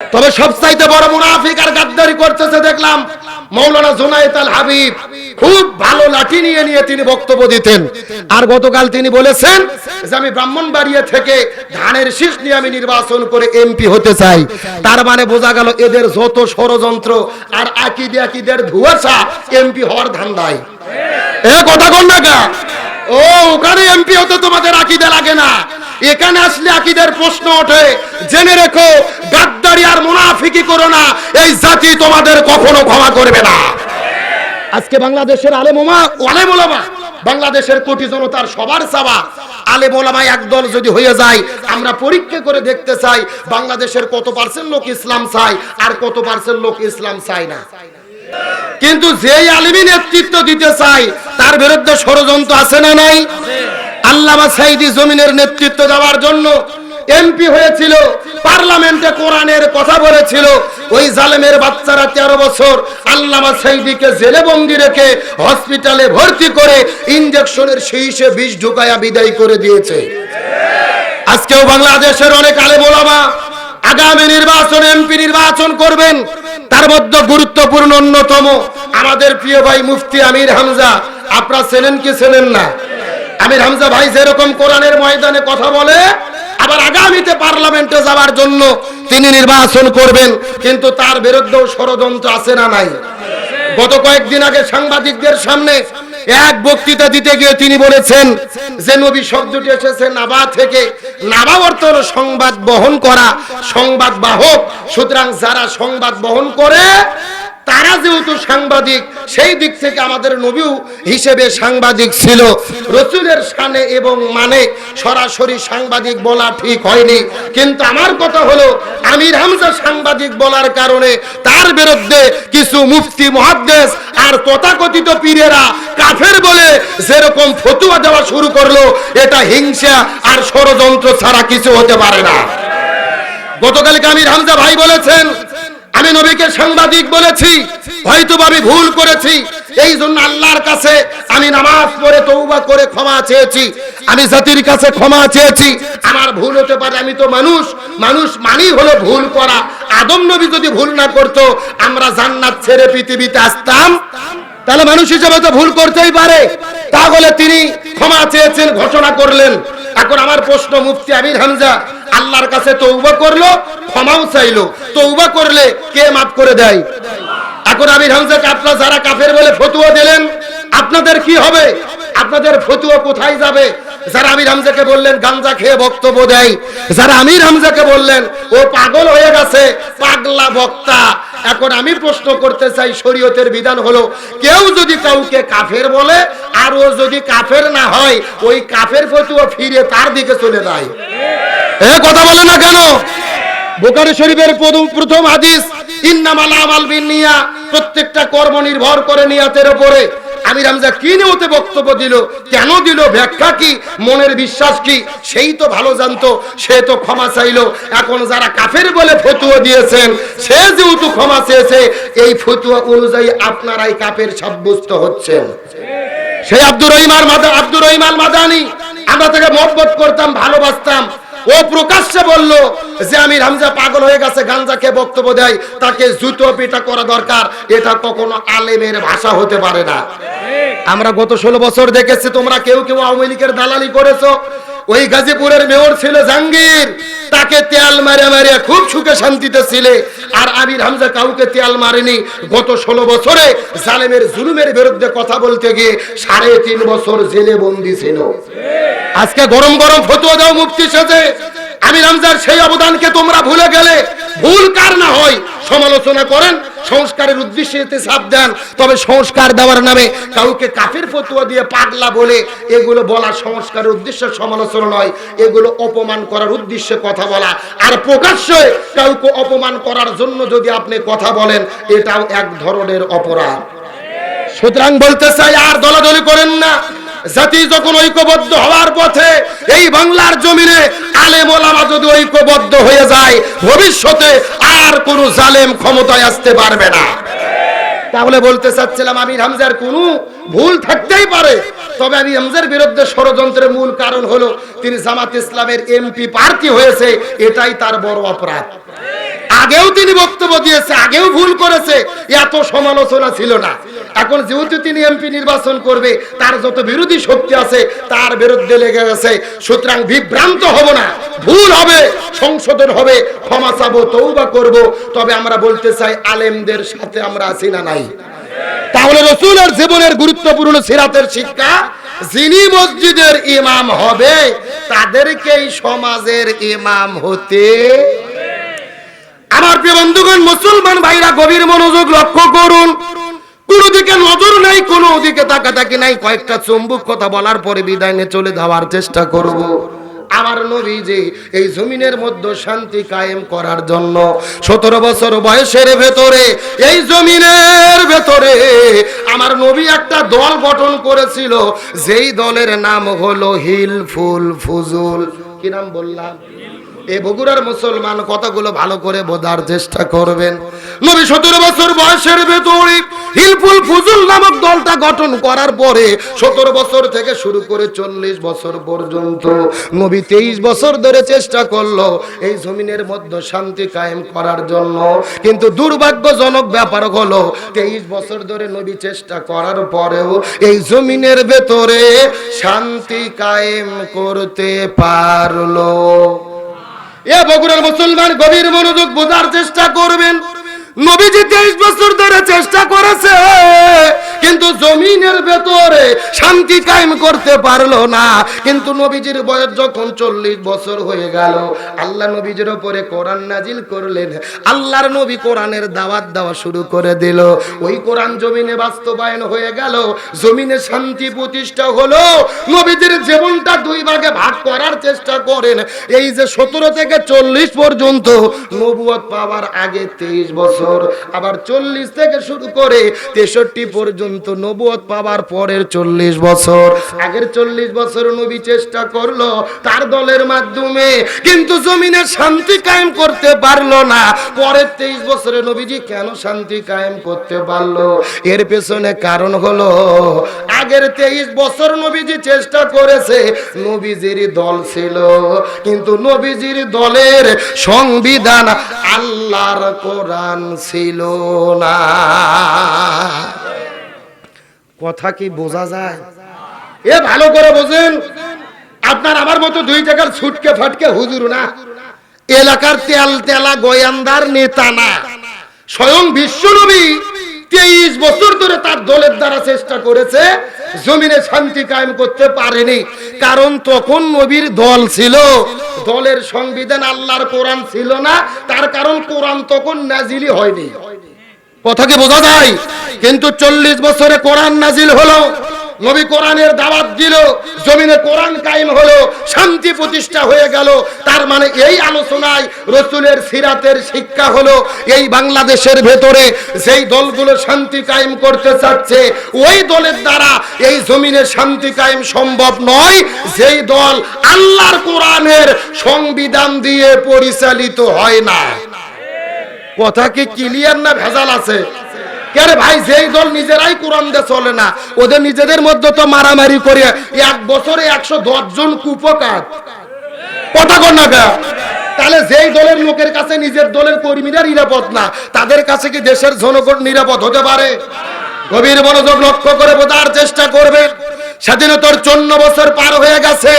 তবে সবচাইতে বড় মুনাফিক আর গাদ্দারি করতেছে দেখলাম মৌলানা জুনায়েদ আল হাবিব খুব ভালো লাঠি নিয়ে নিয়ে তিনি বক্তব্য দিতেন। আর গতকাল তিনি বলেছেন যে আমি ব্রাহ্মণবাড়িয়া থেকে ধানের শীষ নিয়ে আমি নির্বাচন করে এমপি হতে চাই। তার মানে বোঝা গেল এদের যত ষড়যন্ত্র আর আকিদে আকিদের ধুয়াশা এমপি হওয়ার ধান্দায়। এ কথা কোন না? ও, ওখানে এমপি হতে তোমাদের আকিদে লাগে না। এখানে আসলে আকিদের প্রশ্ন ওঠে, জেনে রেখো, গাদ্দারি আর মুনাফিকি করো না, এই জাতি তোমাদের কখনো ক্ষমা করবে না। আজকে বাংলাদেশের আলেমোমা আলেমোলামা বাংলাদেশের কোটি জনতার সবার চাওয়া। আলেম ওলামা একদল যদি হয়ে যায়, আমরা পরীক্ষা করে দেখতে চাই, বাংলাদেশের কত পার্সেন্ট লোক ইসলাম চায়, আর কত পার্সেন্ট লোক ইসলাম চায় না। কিন্তু যেই আলিমী নেতৃত্ব দিতে চাই তার বিরুদ্ধে ষড়যন্ত্র আছে না নাই? আল্লামা সাইদি জমিনের নেতৃত্ব দেওয়ার জন্য এমপি হয়েছিল, পার্লামেন্টে কোরআনের কথা বলেছিল। ওই জালেমের বাচ্চারা তেরো বছর আল্লামা সাইদিকে জেলে বন্দি রেখে হসপিটালে ভর্তি করে ইঞ্জেকশনের শীষে বিষ ঢুকায়া বিদায় করে দিয়েছে। আজকেও বাংলাদেশের অনেক আলে ওলামা আগামী নির্বাচন, এমপি নির্বাচন করবেন। তার মধ্যে গুরুত্বপূর্ণ অন্যতম আমাদের প্রিয় ভাই মুফতি আমির হামজা। আপনারা চেনেন কি চেনেন না? আমির হামজা ভাই যেরকম কোরআনের ময়দানে কথা বলে, আবার আগামীতে পার্লামেন্টে যাওয়ার জন্য তিনি নির্বাচন করবেন, কিন্তু তার বিরুদ্ধেও ষড়যন্ত্র আছে না নাই। গত কয়েকদিন আগে সাংবাদিকদের সামনে এক বক্তৃতা দিতে গিয়ে তিনি বলেছেন যে নবী শব্দটি এসেছে নাবা থেকে। নাবা অর্থ হলো সংবাদ বহন করা, সংবাদ বাহক। সুতরাং যারা সংবাদ বহন করে তারা যেহেতু সাংবাদিক, সেই দিক থেকে আমাদের নবীও হিসেবে সাংবাদিক ছিল। রসুলের সানে এবং মানে সরাসরি সাংবাদিক বলা ঠিক হয়নি। কিন্তু আমার কথা হলো, আমির হামজা সাংবাদিক বলার কারণে তার বিরুদ্ধে কিছু মুফতি, মহাদ্দেশ আর তথাকথিত পীরেরা কাফের বলে যেরকম ফতুয়া দেওয়া শুরু করল, এটা হিংসা আর ষড়যন্ত্র ছাড়া কিছু হতে পারে না। গতকালকে আমির হামজা ভাই বলেছেন আমি নবীকে সাংবাদিক বলেছি হয়তো আমি ভুল করেছি, এই জন্য আল্লাহর কাছে আমি নামাজ পড়ে তৌবা করে ক্ষমা চেয়েছি, আমি জাতির কাছে ক্ষমা চেয়েছি, আমার ভুল হতে পারে, আমি তো মানুষ মানুষ মানি হলো ভুল করা, আদম নবী যদি ভুল না করতো, আমরা জান্নাত ছেড়ে পৃথিবীতে আসতাম, তাহলে মানুষ হিসেবে তো ভুল করতেই পারে, তাহলে তিনি ক্ষমা চেয়েছেন, ঘোষণা করলেন, এখন আমার প্রশ্ন, মুফতি আমির হামজা আল্লাহর কাছে তৌবা করল, ক্ষমাও চাইলো। তৌবা করলে কে মাফ করে দেয়? এখন আমির হামজাকে আপনারা যারা কাফের বলে ফতুয়া দিলেন, আপনাদের কি হবে? আপনাদের ফতুয়া কোথায় যাবে? যারা আমির হামজাকে বললেন, গাঞ্জা খেয়ে বক্তব্য দেয়। যারা আমির হামজাকে বললেন, ও পাগল হয়ে গেছে, পাগলা বক্তা। এখন আমি প্রশ্ন করতে চাই, শরীয়তের বিধান হলো, কেউ যদি কাউকে কাফের বলে, আর ও যদি কাফের না হয়, ওই কাফের ফতুয়া ফিরে তার দিকে চলে যায়। এ কথা বলে না কেন? বোকারি শরীফের প্রথম হাদিস প্রত্যেকটা কর্ম নির্ভর করে নিয়াতের উপরে। আমির হামজা কি নিয়তে বক্তব্য দিল? কেন দিল? ব্যাখ্যা কি? মনের বিশ্বাস কি? সেই তো ভালো জানতো, সে তো ক্ষমা চাইলো। এখন যারা কাফের বলে ফতুয়া দিয়েছেন, সে যেহেতু ক্ষমা চেয়েছে, এই ফতুয়া অনুযায়ী আপনারাই কাপের সাব্যস্ত হচ্ছেন। সেই আব্দুর রহিমার মাদা আব্দুর রহিমাল মাদানি আমরা তাকে মহব্বত করতাম, ভালোবাসতাম। ও প্রকাশ্যে বলল যে আমি হামজা পাগল হয়ে গেছে, গাঞ্জাকে বক্তব্য দেয়, তাকে জুতো পিটা করা দরকার, এটা কখনো আলেমের ভাষা হতে পারে না। আমরা গত ষোলো বছর দেখেছি, তোমরা কেউ কেউ আওয়ামী লীগের দালালি করেছ। ওই গাজীপুরের মেয়র ছিল জাহাঙ্গীর। তাকে তেল মারে মারে খুব সুখে শান্তিতে ছিলে। আর আমির হামজা কাউকে তেল মারেনি। গত ষোলো বছরে জালেমের জুলুমের বিরুদ্ধে কথা বলতে গিয়ে সাড়ে তিন বছর জেলে বন্দি ছিল। আজকে গরম গরম ফতুয়া দাও মুক্তি সাথে আমির হামজার সেই অবদানকে তোমরা ভুলে গেলে ভুল কার না হয়। সমালোচনা করেন, সংস্কারের উদ্দেশ্যে এতে চাপ দেন, তবে সংস্কার দেওয়ার নামে কাউকে কাফের ফতুয়া দিয়ে পাগলা বলে এগুলো বলা সংস্কারের উদ্দেশ্যে, সমালোচনা নয়। এগুলো অপমান করার উদ্দেশ্যে কথা বলা। আর প্রকাশ্যে কাউকে অপমান করার জন্য যদি আপনি কথা বলেন, এটাও এক ধরনের অপরাধ। সুতরাং বলতে চাই, আর দলাদলি করেন না। জাতি যখন ঐক্যবদ্ধ হওয়ার পথে এই বাংলার জমিনে আলেম ওলামা যদি ঐক্যবদ্ধ হয়ে যায়, ভবিষ্যতে আর কোনো জালেম ক্ষমতায় আসতে পারবে না। তাহলে বলতে চাচ্ছিলাম, আমির হামজার কোনো ভুল থাকতেই পারে। তবে আমি হামজার বিরুদ্ধে ষড়যন্ত্রের মূল কারণ হলো, তিনি জামাত ইসলামের এমপি প্রার্থী হয়েছে, এটাই তার বড় অপরাধ। আগেও তিনি বক্তব্য দিয়েছে, আগেও ভুল করেছে, এত সমালোচনা ছিল না। এখন যেহেতু তিনি এমপি নির্বাচন করবে, তার যত বিরোধী শক্তি আছে, তার বিরুদ্ধে লেগে গেছে। সুতরাং বিভ্রান্ত হব না, ভুল হবে, সংশোধন হবে, ক্ষমা চাবো তৌবা করব। তবে আমরা বলতে চাই, আলেমদের সাথে আমরা আছি না নাই। তাহলে রসুলের জীবনের গুরুত্বপূর্ণ সিরাতের শিক্ষা, যিনি মসজিদের ইমাম হবে, তাদেরকেই সমাজের ইমাম হতে মুসলমান ভাইরা, গভীর মনোযোগ লক্ষ্য করুন। দিকে নজর নাই দিকে তাকাতাকি নাই। কয়েকটা চুম্বুক কথা বলার পরে বিদায় নিয়ে চলে যাওয়ার চেষ্টা করব। আমার নবী যে এই জমিনের মধ্যে শান্তি কায়েম করার জন্য সতেরো বছর বয়সের ভেতরে, এই জমিনের ভেতরে আমার নবী একটা দল গঠন করেছিল। যেই দলের নাম হলো হিল ফুল ফুজুল। কি নাম বললাম? এই বগুড়ার মুসলমান কথাগুলো ভালো করে বোঝার চেষ্টা করবেন। নবী সতেরো বছর বয়সের ভেতরে হিলফুল ফুজুল নামক দলটা গঠন করার পরে সতেরো বছর থেকে শুরু করে চল্লিশ বছর পর্যন্ত নবী তেইশ বছর ধরে চেষ্টা করল এই জমিনের মধ্যে শান্তি কায়েম করার জন্য। কিন্তু দুর্ভাগ্যজনক ব্যাপার হলো, তেইশ বছর ধরে নবী চেষ্টা করার পরেও এই জমিনের ভেতরে শান্তি কায়েম করতে পারল। এ বগুড়ার মুসলমান গভীর মনোযোগ বোঝার চেষ্টা করবেন। নবীজি তেইশ বছর ধরে চেষ্টা করেছে, কিন্তু জমিনের ভেতরে শান্তি কায়েম করতে পারল না। কিন্তু নবীজির বয়স যখন চল্লিশ বছর হয়ে গেল, আল্লাহ নবীজির উপরে কোরআন নাজিল করলেন। আল্লাহর নবী কোরআনের দাওয়াত দেওয়া শুরু করে দিল। ওই কোরআন জমিনে বাস্তবায়ন হয়ে গেল, জমিনে শান্তি প্রতিষ্ঠা হলো। নবীজির জীবনটা দুই ভাগে ভাগ করার চেষ্টা করেন। এই যে সতেরো থেকে চল্লিশ পর্যন্ত নবুয়ত পাওয়ার আগে তেইশ বছর আবার চল্লিশ থেকে শুরু করে তেষট্টি পর্যন্ত নবুয়ত পাওয়ার পরের চল্লিশ বছর। আগের চল্লিশ বছর নবী চেষ্টা করল তার দলের মাধ্যমে, কিন্তু জমিনে শান্তি কায়েম করতে পারল না। পরের তেইশ বছরে নবীজি কেন শান্তি কায়েম করতে পারল? এর পেছনে কারণ হলো, আগের তেইশ বছর নবীজি চেষ্টা করেছে, নবীজির দল ছিল। কিন্তু নবীজির দলের সংবিধান আল্লাহর কোরআন ছিল না। কথা কি বোঝা যায়? এ ভালো করে বোঝেন, আপনার আমার মতো দুই টাকার ছুটকে ফাটকে হুজুর না। এলাকার তেল তেলা গয়ান্দার নেতা না। স্বয়ং বিশ্বনবী তেইশ বছর ধরে তার দলের দ্বারা চেষ্টা করেছে, জমিনে শান্তি কায়েম করতে পারেনি। কারণ তখন নবীর দল ছিল। দলের সংবিধান আল্লাহর কোরআন ছিল না, তার কারণ কোরআন তখন নাজিলি হয়নি। কথা কি বোঝা যায়? কিন্তু চল্লিশ বছরে কোরআন নাজিল হলো। নবী কোরআনের দাওয়াত দিল, জমিনে কোরআন কায়েম হলো, শান্তি প্রতিষ্ঠা হয়ে গেল। তার মানে এই আলোচনায় রসুলের সিরাতের শিক্ষা হলো, এই বাংলাদেশের ভেতরে যেই দলগুলো শান্তি কায়েম করতে চাচ্ছে, ওই দলের দ্বারা এই জমিনে শান্তি কায়েম সম্ভব নয়। যেই দল আল্লাহর কোরআনের সংবিধান দিয়ে পরিচালিত হয় না। কথা কি ক্লিয়ার না ভেজাল আছে? ভাই, যেই দল নিজেরাই চলে না, ওদের নিজেদের মধ্যে তো মারামারি করে এক বছরে একশো কথা তাহলে যেই দলের লোকের কাছে নিজের দলের কর্মীরা নিরাপদ না, তাদের কাছে কি দেশের জনগণ নিরাপদ হতে পারে? গভীর মনোযোগ লক্ষ্য করে বোঝার চেষ্টা করবে স্বাধীনতার চন্ন বছর পার হয়ে গেছে।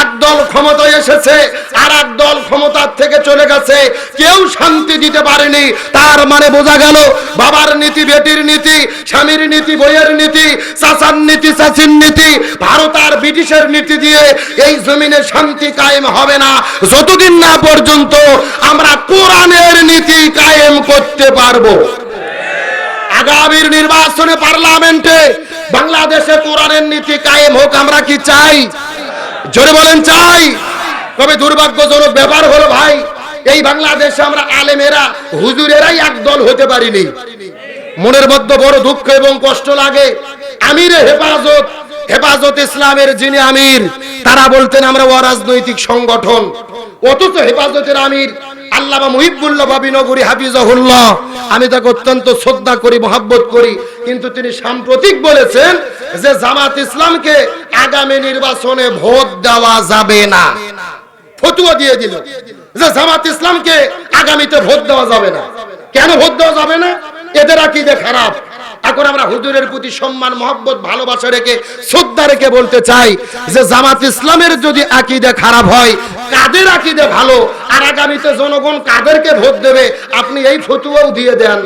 এক দল ক্ষমতায় এসেছে আর এক দল ক্ষমতার থেকে চলে গেছে। কেউ শান্তি দিতে পারেনি। তার মানে বোঝা গেল, বাবার নীতি, বেটির নীতি, স্বামীর নীতি, বইয়ের নীতি, চাচার নীতি, চাচির নীতি, ভারত আর ব্রিটিশের নীতি দিয়ে এই জমিনে শান্তি কায়েম হবে না। যতদিন না পর্যন্ত আমরা কোরআনের নীতি কায়েম করতে পারব। আগামীর নির্বাচনে পার্লামেন্টে বাংলাদেশে কোরআনের নীতি কায়েম হোক, আমরা কি চাই? জোরে বলেন, চাই। তবে দুর্ভাগ্যজনক ব্যাপার হলো ভাই, এই বাংলাদেশে আমরা আলেমেরা, হুজুরেরাই একদল হতে পারিনি। মনের মধ্যে বড় দুঃখ এবং কষ্ট লাগে। আমিরে হেফাজত হেফাজত ইসলামের যিনি আমির, তারা বলতেন, আমরা অরাজনৈতিক সংগঠন। অথচ হেফাজতের আমির আল্লামা মুহিবুল্লাহ বাবি নগরী হাফিজাহুল্লাহ। আমি তাকে অত্যন্ত শ্রদ্ধা করি, মহাব্বত করি, কিন্তু তিনি সাম্প্রতিক বলেছেন যে জামাত ইসলামকে আগামী নির্বাচনে ভোট দেওয়া যাবে না। ফতুয়া দিয়ে দিল যে জামাত ইসলামকে আগামীতে ভোট দেওয়া যাবে না। কেন ভোট দেওয়া যাবে না? এদের আকিদে খারাপ। এখন আমরা হুজুরের প্রতি সম্মান, মহব্বত, ভালোবাসা রেখে, শ্রদ্ধা রেখে বলতে চাই যে জামাত ইসলামের যদি আকিদে খারাপ হয়, কাদের আকিদে ভালো? আর আগামীতে জনগণ কাদেরকে ভোট দেবে? আপনি এই ফতুয়াও দিয়ে দেন।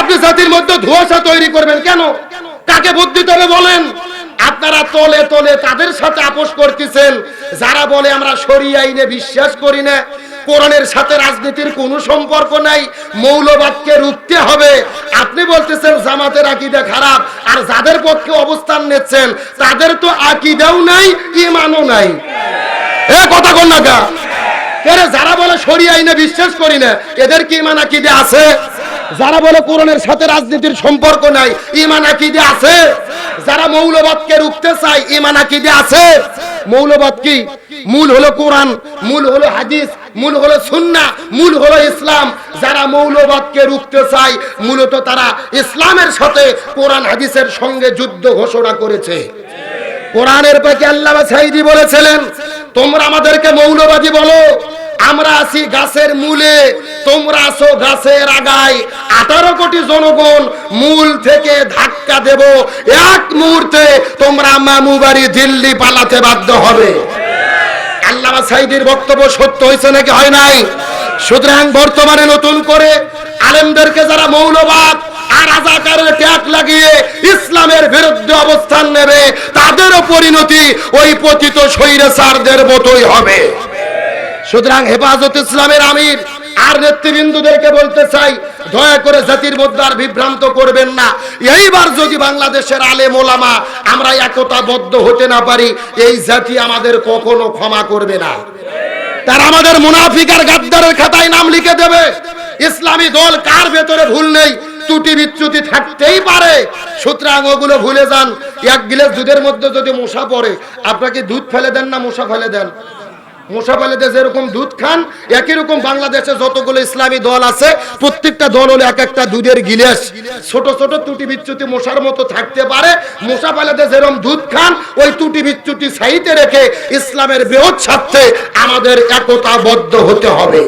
আপনি জাতির মধ্যে ধোঁয়াশা তৈরি করবেন কেন? কাকে ভোট দিতে হবে বলেন? আপনারা তলে তলে তাদের সাথে আপোষ করতেছেন। যারা বলে আমরা সরিয়ে আইনে বিশ্বাস করি না কোরআনের সাথে রাজনীতির কোনো সম্পর্ক নাই, মৌলবাদকে রুখতে হবে। আপনি বলতেছেন জামাতের আকিদা খারাপ, আর যাদের পক্ষে অবস্থান নিচ্ছেন, তাদের তো আকিদাও নাই ইমানও নাই। এ কথা কর না কা? যারা বলে সরিয়ে আইনে বিশ্বাস করি না, এদের কি ইমান আকিদে আছে? যারা বলে কোরআনের সাথে রাজনীতির সম্পর্ক নাই ইমান আকিদে আছে? যারা মৌলবাদকে রুখতে চায় ইমান আকিদে আছে? মৌলবাদ কি? মূল হলো কোরআন, মূল হলো হাদিস, মূল হলো সুন্নাহ মূল হলো ইসলাম। যারা মৌলবাদকে রুখতে চায়, মূলত তারা ইসলামের সাথে কোরআন, হাদিসের সঙ্গে যুদ্ধ ঘোষণা করেছে। কোরআনের পাকে আল্লাহ সাইদি বলেছিলেন, তোমরা আমাদেরকে মৌলবাদী বলো আমরা আছি গাছের মূলে, তোমরা আছো গাছের আগায়। আঠারো কোটি জনগণ মূল থেকে ধাক্কা দেব। এক মুহূর্তে তোমরা মামু বাড়ি দিল্লি পালাতে বাধ্য হবে। আল্লাহ সাইদির বক্তব্য সত্য হয়েছে নাকি হয় নাই? সুতরাং বর্তমানে নতুন করে আলেমদেরকে যারা মৌলবাদ আর রাজাকারের ট্যাগ লাগিয়ে ইসলামের বিরুদ্ধে অবস্থান নেবে, তাদেরও পরিণতি ওই পতিত স্বৈরাচারদের মতোই হবে। সুতরাং হেফাজত ইসলামের আমির আর নেতৃবৃন্দুদেরকে বলতে চাই, দয়া করে জাতির মধ্যে আর বিভ্রান্ত করবেন না। এইবার যদি বাংলাদেশের আলে ওলামা আমরা একতাবদ্ধ হতে না পারি, এই জাতি আমাদের কখনো ক্ষমা করবে না। তারা আমাদের মুনাফিকার গাদ্দারের খাতায় নাম লিখে দেবে। ইসলামী দল কার ভেতরে ভুল নেই? ত্রুটি বিচ্যুতি থাকতেই পারে। সুতরাং ওগুলো ভুলে যান। এক গিলাস দুধের মধ্যে যদি মশা পড়ে, আপনাকে দুধ ফেলে দেন না মশা ফেলে দেন? মশা ফেলে দিয়ে যেরকম দুধ খান, একই রকম বাংলাদেশে যতগুলো ইসলামী দল আছে, প্রত্যেকটা দল হলো এক একটা দুধের গিলাস। ছোট ছোট ত্রুটি বিচ্যুতি মশার মতো থাকতে পারে মশা ফেলে দিয়ে যেরকম দুধ খান, ওই ত্রুটি বিচ্যুতি সাইতে রেখে ইসলামের বৃহৎ স্বার্থে আমাদের একতাবদ্ধ হতে হবে।